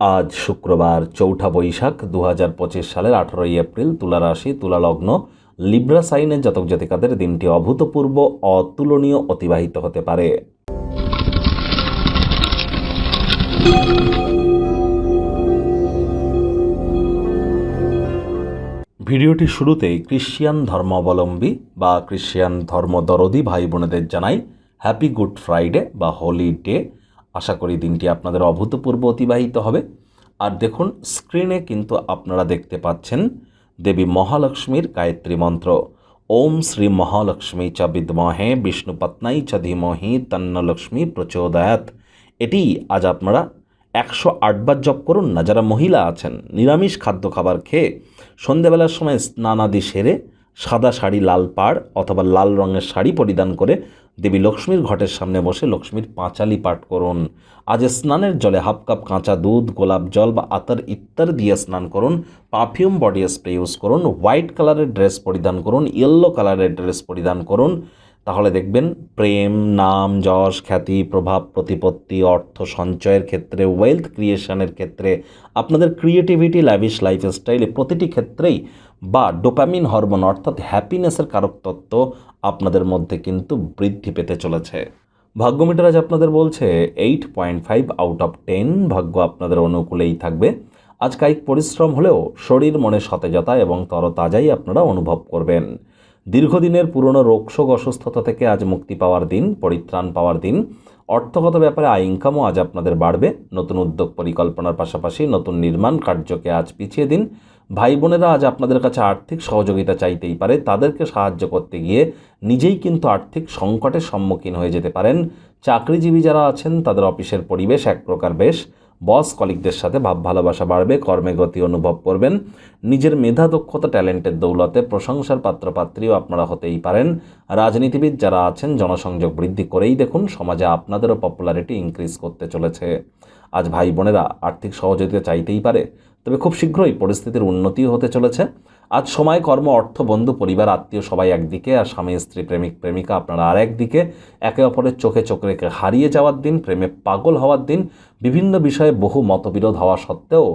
আজ শুক্রবার চৌঠা বৈশাখ দু হাজার পঁচিশ সালের আঠারোই এপ্রিল তুলা রাশি তুলা লগ্ন লিব্রা সাইনের জাতক জাতিকাদের দিনটি অভূতপূর্ব, অতুলনীয়, অতিবাহিত হতে পারে। ভিডিওটি শুরুতেই ক্রিশ্চিয়ান ধর্মাবলম্বী বা ক্রিশ্চিয়ান ধর্মদরদি ভাই বোনেদের জানাই, হ্যাপি গুড ফ্রাইডে বা হোলি ডে আশা করি দিনটি আপনাদের অভূতপূর্ব অতিবাহিত হবে। আর দেখুন স্ক্রিনে কিন্তু আপনারা দেখতে পাচ্ছেন দেবী মহালক্ষ্মীর গায়ত্রী মন্ত্র। ওম শ্রী মহালক্ষ্মী চ বিদ্মহে বিষ্ণুপত্নাই চ ধীমহি তন্নলক্ষ্মী প্রচোদয়াত এটি আজ আপনারা একশো আটবার জপ করুন না, যারা মহিলা আছেন, নিরামিষ খাদ্য খাবার খেয়ে সন্ধেবেলার সময় স্নানাদি সেরে সাদা শাড়ি লাল পাড় অথবা লাল রঙের শাড়ি পরিধান করে দেবী লক্ষ্মীর ঘটের সামনে বসে লক্ষ্মীর পাঁচালি পাঠ করুন। আজ স্নানের জলে হাফ কাপ কাঁচা দুধ, গোলাপ জল বা আতার ইত্যাদি দিয়ে স্নান করুন। পারফিউম বডি স্প্রে ইউজ করুন। হোয়াইট কালারের ড্রেস পরিধান করুন। ইয়েলো কালারের ড্রেস পরিধান করুন। তাহলে দেখবেন প্রেম, নাম, যশ, খ্যাতি, প্রভাব, প্রতিপত্তি, অর্থ সঞ্চয়ের ক্ষেত্রে ওয়েলথ ক্রিয়েশনের ক্ষেত্রে, আপনাদের ক্রিয়েটিভিটি লাইভিশ লাইফস্টাইলে প্রতিটি ক্ষেত্রেই বা ডোপামিন হরমোন অর্থাৎ হ্যাপিনেসের কারক তত্ত্ব আপনাদের মধ্যে কিন্তু বৃদ্ধি পেতে চলেছে। ভাগ্যমিটার আজ আপনাদের বলছে eight point five out of ten ভাগ্য আপনাদের অনুকূলেই থাকবে। আজ কায়িক পরিশ্রম হলেও শরীর মনে সতেজতা এবং তরতাজাই আপনারা অনুভব করবেন। দীর্ঘদিনের পুরনো রোগশোক অসুস্থতা থেকে আজ মুক্তি পাওয়ার দিন, পরিত্রাণ পাওয়ার দিন। অর্থগত ব্যাপারে আয় ইনকামও আজ আপনাদের বাড়বে। নতুন উদ্যোগ পরিকল্পনার পাশাপাশি নতুন নির্মাণ কার্যকে আজ পিছিয়ে দিন। ভাই বোনেরা আজ আপনাদের কাছে আর্থিক সহযোগিতা চাইতেই পারে। তাদেরকে সাহায্য করতে গিয়ে নিজেই কিন্তু আর্থিক সংকটের সম্মুখীন হয়ে যেতে পারেন। চাকরিজীবী যারা আছেন, তাদের অফিসের পরিবেশ এক প্রকার বেশ। বস কলিকদের সাথে ভাব ভালোবাসা বাড়বে, কর্মে গতি অনুভব করবেন। নিজের মেধা, দক্ষতা, ট্যালেন্টের দৌলতে প্রশংসার পাত্রপাত্রীও আপনারা হতেই পারেন। রাজনীতিবিদ যারা আছেন, জনসংযোগ বৃদ্ধি করেই দেখুন, সমাজে আপনাদেরও পপুলারিটি ইনক্রিজ করতে চলেছে। আজ ভাই বোনেরা আর্থিক সহযোগিতা চাইতেই পারে, তবে খুব শীঘ্রই পরিস্থিতির উন্নতিও হতে চলেছে। আজ সময়, কর্ম, অর্থ, বন্ধু, পরিবার, আত্মীয় সবাই একদিকে আর স্বামী, স্ত্রী, প্রেমিক, প্রেমিকা আপনারা আর একদিকে। একে অপরের চোখে চোখ রেখে হারিয়ে যাওয়ার দিন, প্রেমে পাগল হওয়ার দিন, বিভিন্ন বিষয়ে বহু মতবিরোধ হওয়া সত্ত্বেও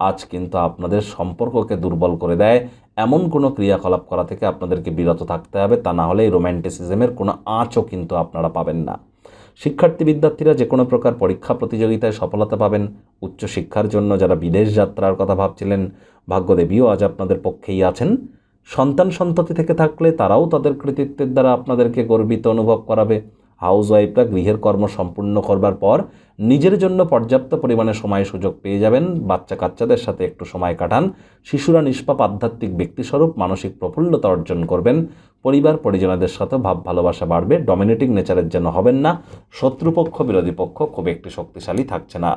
আজ কিন্তু আপনাদের সম্পর্ককে দুর্বল করে দেয়। এমন কোনো ক্রিয়াকলাপ করা থেকে আপনাদেরকে বিরত থাকতে হবে, তা না হলে এই রোম্যান্টিসিজমের কোনো আঁচও কিন্তু আপনারা পাবেন না। শিক্ষার্থী বিদ্যার্থীরা যে কোনো প্রকার পরীক্ষা প্রতিযোগিতায় সফলতা পাবেন। উচ্চশিক্ষার জন্য যারা বিদেশ যাত্রার কথা ভাবছিলেন ভাগ্যদেবীও আজ আপনাদের পক্ষেই আছেন। সন্তান সন্ততি থেকে থাকলে তারাও তাদের কৃতিত্বের দ্বারা আপনাদেরকে গর্বিত অনুভব করাবে। হাউস ওয়াইফরা গৃহের কর্ম সম্পূর্ণ করবার পর নিজের জন্য পর্যাপ্ত পরিমাণে সময় সুযোগ পেয়ে যাবেন। বাচ্চা কাচ্চাদের সাথে একটু সময় কাটান। শিশুরা নিষ্পাপ আধ্যাত্মিক ব্যক্তিস্বরূপ মানসিক প্রফুল্লতা অর্জন করবেন। পরিবার, পরিজনদের সাথে ভাব ভালোবাসা বাড়বে। ডমিনেটিং নেচারের যেন হবেন না। শত্রুপক্ষ, বিরোধী পক্ষ খুব একটি শক্তিশালী থাকছে না।